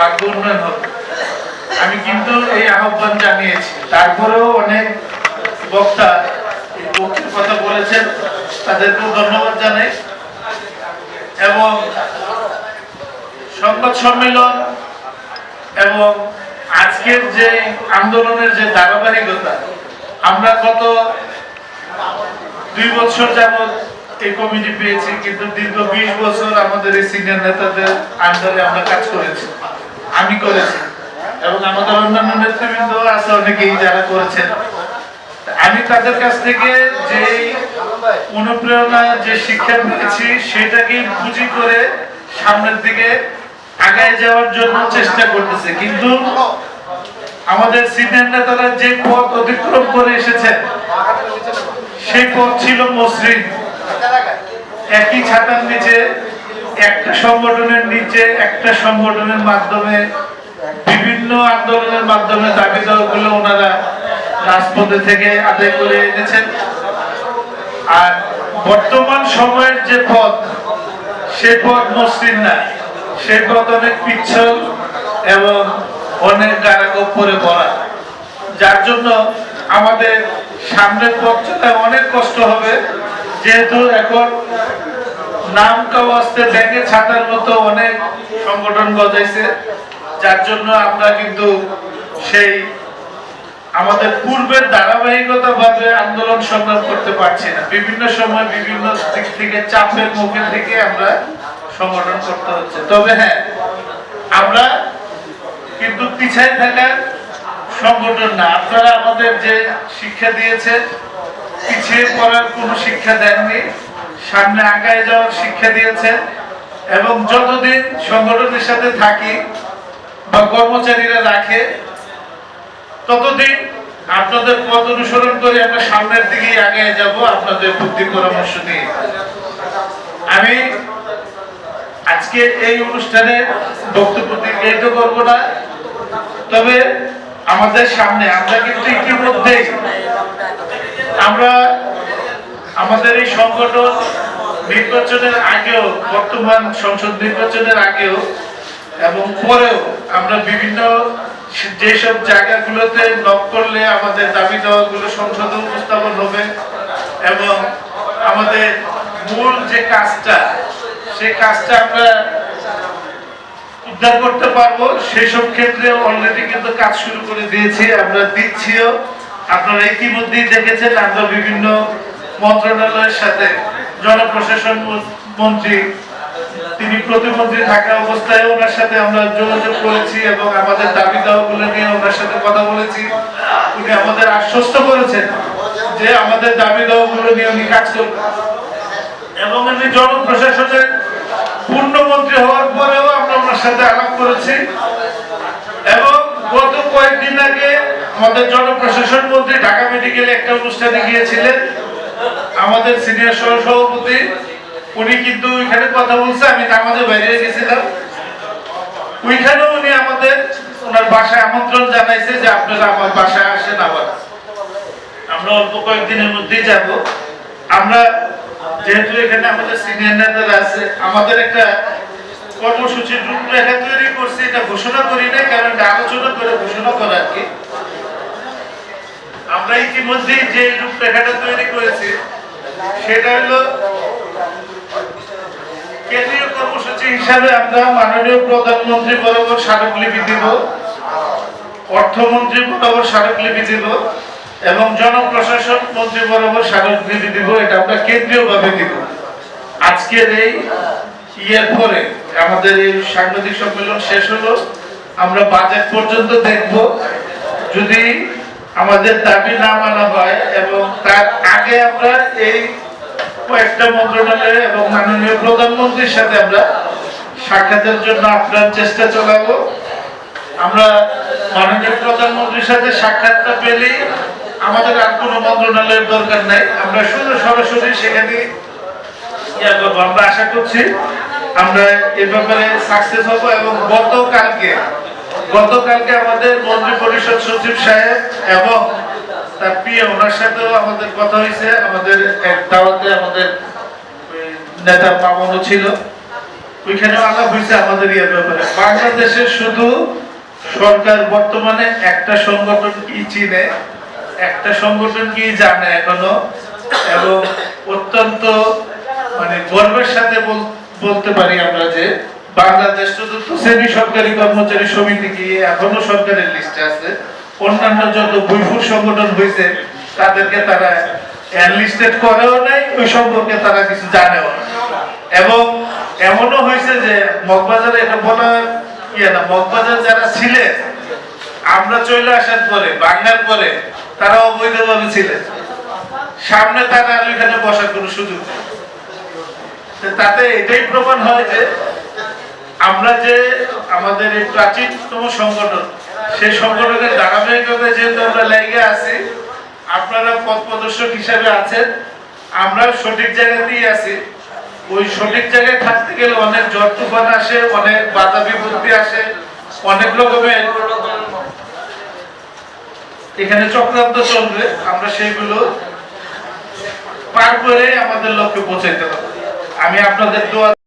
ভাগ্য উন্নয়ন হবে। আমি কিন্তু এই আহ্বান জানিয়েছি। তারপরেও অনেক বক্তা কথা বলেছেন। তাদেরকেও ধন্যবাদ জানাই। এবং সংবাদ সম্মেলন এবং আজকের যে আন্দোলনের যে ধারাবাহিকতা, আমরা গত দুই বছর যাবৎ এই কমিটি পেয়েছি, কিন্তু দীর্ঘ বিশ বছর আমাদের এই সিনিয়র নেতাদের আন্ডারে আমরা কাজ করেছি। আমি করেছি। এবং আমাদের অন্যান্য নেতৃবৃন্দ আছে অনেকেই যারা করেছেন। আমি তাদের কাছ থেকে যে অনুপ্রেরণা, যে শিক্ষা পেয়েছি সেটাকে পুঁজি করে সামনের দিকে আগায় যাওয়ার জন্য চেষ্টা করতেছে। কিন্তু আমাদের সিনিয়র নেতারা যে পথ অতিক্রম করে এসেছেন, সেই পথ ছিল মসৃণ। একই ছাতার নিচে একটা সংগঠনের নিচে একটা সংগঠনের মাধ্যমে, বিভিন্ন আন্দোলনের মাধ্যমে দাবি দেওয়াগুলো ওনারা রাজপথে থেকে আদায় করে এনেছেন। আর বর্তমান সময়ের যে পথ, সে পথ মসৃণ না। সেই পথ অনেক পিচ্ছল এবং অনেক গারাগোপরে ভরা। যার জন্য আমাদের সামনের পথ অনেক কষ্ট হবে। যেহেতু এখন নাম কাওয়াজতে ব্যাংকে মতো অনেক সংগঠন গজাইছে। যার জন্য আমরা কিন্তু সেই আমাদের পূর্বের আন্দোলন সংগ্রাম করতে পারছি না। বিভিন্ন সময় বিভিন্ন দিক থেকে চাপের মুখে থেকে আমরা সংগঠন করতে হচ্ছে। তবে হ্যাঁ আমরা কিন্তু পিছায় থাকার সংগঠন না। আপনারা আমাদের যে শিক্ষা দিয়েছেন, পিছিয়ে পড়ার কোনো শিক্ষা দেননি। সামনে আগায় যাওয়ার শিক্ষা দিয়েছেন এবং যতদিন সংগঠনের সাথে থাকি বা কর্মচারীরা রাখে, ততদিন আপনাদের পথ অনুসরণ করে আমরা সামনের দিকে আগে যাব আপনাদের বুদ্ধি পরামর্শ নিয়ে। আমি আজকে এই অনুষ্ঠানে বক্তব্য দীর্ঘায়িত করব না, তবে আমাদের সামনে আমরা কিন্তু ইতিমধ্যেই আমরা আমাদের এই সংগঠন নির্বাচনের আগেও, বর্তমান সংসদ নির্বাচনের আগেও এবং পরেও আমরা বিভিন্ন যেসব জায়গাগুলোতে নক করলে আমাদের দাবি দেওয়াগুলো সংসদে উপস্থাপন হবে এবং আমাদের মূল যে কাজটা সেই কাজটা আমরা উদ্ধার করতে পারব। সেসব ক্ষেত্রে অলরেডি কিন্তু কাজ শুরু করে দিয়েছি, আমরা দিচ্ছিও। আপনারা ইতিমধ্যেই দেখেছেন আমরা বিভিন্ন মন্ত্রণালয়ের সাথে জনপ্রশাসন মন্ত্রী, তিনি প্রতিমন্ত্রী থাকা অবস্থায় ওনার সাথে আমরা যোগাযোগ করেছি এবং আমাদের দাবি দাওয়াগুলো নিয়ে ওনার সাথে কথা বলেছি। উনি আমাদের আশ্বস্ত করেছেন যে আমাদের দাবি দাওয়াগুলো নিয়ে উনি কাজ করবেন। এবং উনি জনপ্রশাসনের পূর্ণমন্ত্রী হওয়ার পরেও আমরা ওনার সাথে আলাপ করেছি। এবং গত কয়েকদিন আগে আমাদের জনপ্রশাসন মন্ত্রী ঢাকা মেডিকেলে একটা অনুষ্ঠানে গিয়েছিলেন। আমাদের সিনিয়র সহ সভাপতি, উনি কিন্তু ওইখানে কথা বলছে, আমি নামাজে বাইরে গেছিলাম। ওইখানেও উনি আমাদের, ওনার বাসায় আমন্ত্রণ জানাইছে যে আপনারা আমার বাসায় আসেন আবার। আমরা অল্প কয়েকদিনের মধ্যেই যাব। আমরা যেহেতু এখানে আমাদের সিনিয়র নেতারা আছে, আমাদের একটা কর্মসূচির রূপরেখা তৈরি করছি, এটা ঘোষণা করি না কারণ এটা আলোচনা করে ঘোষণা করা আর কি। আমরা ইতিমধ্যে যে রূপরেখাটা তৈরি করেছি কেন্দ্রীয় কর্মসূচি হিসাবে আমরা মাননীয় প্রধানমন্ত্রী বরাবর স্মারকলিপি দিব, অর্থমন্ত্রী বরাবর স্মারকলিপি দিব, এবং জনপ্রশাসন মন্ত্রী বরাবর স্মারকলিপি দিব, এটা আমরা কেন্দ্রীয় ভাবে দিব। আজকের এই ইয়ের পরে আমাদের এই সাংবাদিক সম্মেলন শেষ হলো, আমরা বাজেট পর্যন্ত দেখব। যদি আমাদের দাবি না মানা হয় এবং তার আগে আমরা এই কয়েকটা মন্ত্রণালয় এবং মাননীয় প্রধানমন্ত্রীর সাথে আমরা সাক্ষাতের জন্য আপনার চেষ্টা চালাবো। আমরা মাননীয় প্রধানমন্ত্রীর সাথে সাক্ষাৎটা পেলেই আমাদের আর কোনো মন্ত্রণালয়ের দরকার নাই। আমরা শুধু সরাসরি সেখানে ইয়া করব। আমরা আশা করছি আমরা এ ব্যাপারে সাকসেস হব এবং গতকালকে গতকালকে আমাদের মন্ত্রী পরিষদ সচিব সাহেব এবং প্রিয়, ওনার সাথেও আমাদের কথা হয়েছে। আমাদের বর্তমানে একটা সংগঠন কি চিনে, একটা সংগঠন কি জানে এখনও, এবং অত্যন্ত মানে গর্বের সাথে বল- বলতে পারি আমরা যে বাংলাদেশ চতুর্থ শ্রেণি সরকারি কর্মচারী সমিতি কি এখনও সরকারের লিস্টে আছে। অন্যান্য যত বৈপুর সংগঠন হয়েছে, তাদেরকে তারা এনলিস্টেড করেও নাই, ওই সম্পর্কে তারা কিছু জানেও এবং এমনও হয়েছে যে মগবাজারে এটা বলা ইয়ে না, মগবাজার যারা ছিলেন আমরা চলে আসার পরে বাংলার পরে, তারা অবৈধভাবে ছিলেন সামনে তারা আর ওইখানে বসার কোনো সুযোগ তাতে এটাই প্রমাণ হয় যে আমরা যে আমাদের এই প্রাচীনতম সংগঠন সেই সংগঠনের ধারাবাহিকতায় যেহেতু আমরা লেগে আছি, আপনারা পথ প্রদর্শক হিসাবে আছেন আমরা সঠিক জায়গাতেই আছি। ওই সঠিক জায়গায় থাকতে গেলে অনেক ঝড় তুফান আসে, অনেক বাধা বিপত্তি আসে, অনেক রকমের এখানে চক্রান্ত চলবে, আমরা সেইগুলো পার করে আমাদের লক্ষ্যে পৌঁছাইতে হবে। আমি আপনাদের দোয়া